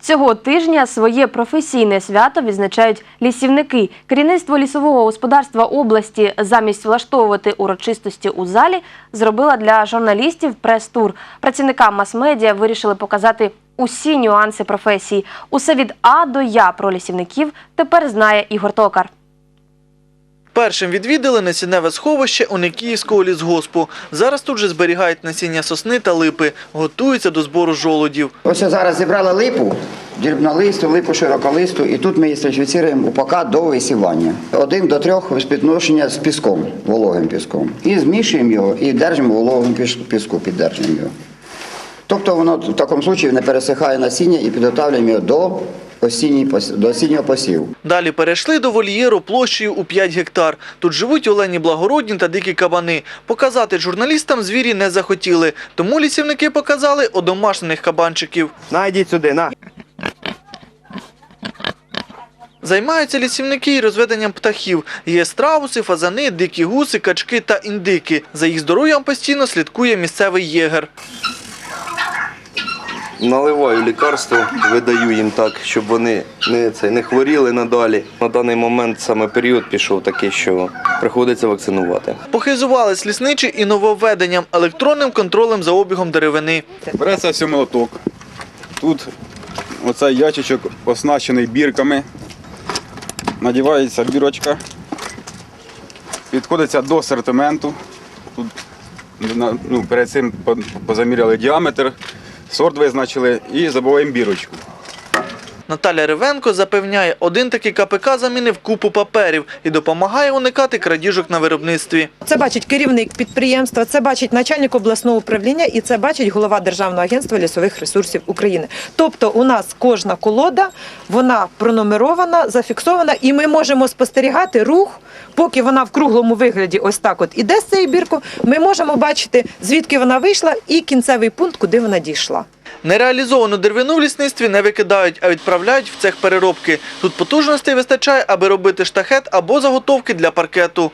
Цього тижня своє професійне свято відзначають лісівники. Керівництво лісового господарства області замість влаштовувати урочистості у залі зробила для журналістів прес-тур. Працівникам мас-медіа вирішили показати усі нюанси професії. Усе від А до Я про лісівників тепер знає Ігор Токар. Першим відвідали насінневе сховище Оникіївського лісгоспу. Зараз тут же зберігають насіння сосни та липи, готуються до збору жолудів. Ось зараз зібрали липу, дрібнолисту, липу широколисту, і тут ми її сертифіцируємо УПК до висівання. Один до трьох співвідношення з піском, вологим піском. І змішуємо його і держимо в вологому піску, піддержуємо його. Тобто воно в такому випадку не пересихає насіння і підготовлюємо його до, пос- до осіннього посіву. Далі перейшли до вольєру площею у 5 гектар. Тут живуть олені благородні та дикі кабани. Показати журналістам звірі не захотіли, тому лісівники показали одомашнених кабанчиків. На, йдіть сюди, на. Займаються лісівники і розведенням птахів. Є страуси, фазани, дикі гуси, качки та індики. За їх здоров'ям постійно слідкує місцевий єгер. Наливаю лікарство, видаю їм так, щоб вони не, це, не хворіли надалі. На даний момент саме період пішов такий, що приходиться вакцинувати. Похизувались лісничі і нововведенням електронним контролем за обігом деревини. Береться все молоток. Тут оцей ячечок оснащений бірками. Надівається бірочка. Підходиться до асортименту. Тут ну, перед цим позаміряли діаметр, сорт визначили і забуваємо бірочку. Наталя Ривенко запевняє, один такий КПК замінив купу паперів і допомагає уникати крадіжок на виробництві. Це бачить керівник підприємства, це бачить начальник обласного управління і це бачить голова Державного агентства лісових ресурсів України. Тобто у нас кожна колода, вона пронумерована, зафіксована, і ми можемо спостерігати рух, поки вона в круглому вигляді ось так от іде з цієї бірку, ми можемо бачити, звідки вона вийшла і кінцевий пункт, куди вона дійшла. Нереалізовану деревину в лісництві не викидають, а відправляють в цех переробки. Тут потужностей вистачає, аби робити штахет або заготовки для паркету.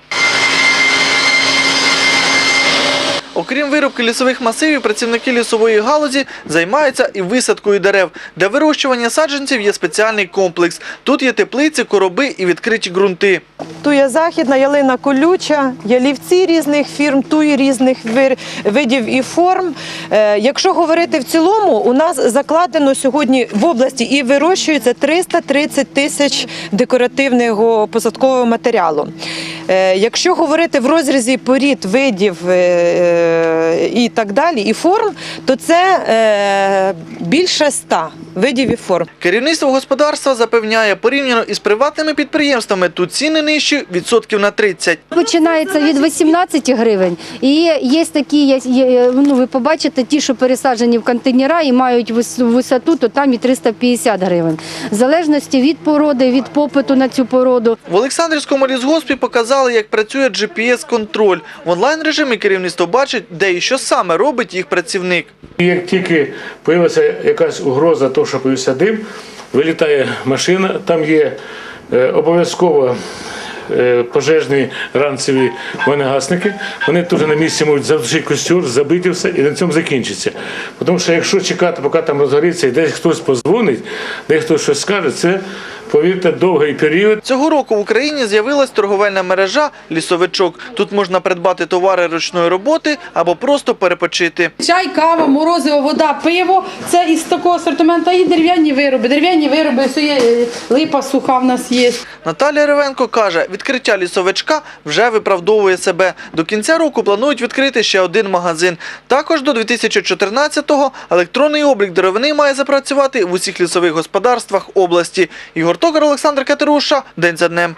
Окрім виробки лісових масивів, працівники лісової галузі займаються і висадкою дерев. Для вирощування саджанців є спеціальний комплекс. Тут є теплиці, короби і відкриті ґрунти. Туя західна, ялина колюча, ялівці різних фірм, туї різних видів і форм. Е, Якщо говорити в цілому, у нас закладено сьогодні в області і вирощується 330 тисяч декоративного посадкового матеріалу. Е, Якщо говорити в розрізі порід, видів е, і так далі, і форм, то це більше ста видів і форм. Керівництво господарства запевняє, порівняно із приватними підприємствами, тут ціни нижчі відсотків на 30. Починається від 18 гривень. І є такі, є, ну ви побачите, ті, що пересаджені в контейнера і мають висоту, то там і 350 гривень. В залежності від породи, від попиту на цю породу. В Олександрівському лісгоспі показали, як працює GPS-контроль. В онлайн-режимі керівництво бачить, де і що саме робить їх працівник. Як тільки з'явилася якась угроза, того, що появився дим, вилітає машина, там є е, обов'язково е, пожежні ранцеві вогнегасники. Вони теж на місці можуть задушити костюр, забити все і на цьому закінчиться. Тому що якщо чекати, поки там розгориться, і десь хтось позвонить, десь хтось щось скаже, це, повірте, довгий період. Цього року в Україні з'явилась торговельна мережа «Лісовичок». Тут можна придбати товари ручної роботи або просто перепочити. Чай, кава, морозиво, вода, пиво це із такого асортименту. І дерев'яні вироби. Дерев'яні вироби, все є е, липа суха в нас є. Наталія Ревенко каже, відкриття лісовичка вже виправдовує себе. До кінця року планують відкрити ще один магазин. Також до 2014-го електронний облік деревини має запрацювати в усіх лісових господарствах області. Ігор Токар, Олександр Катеруша. День за днем.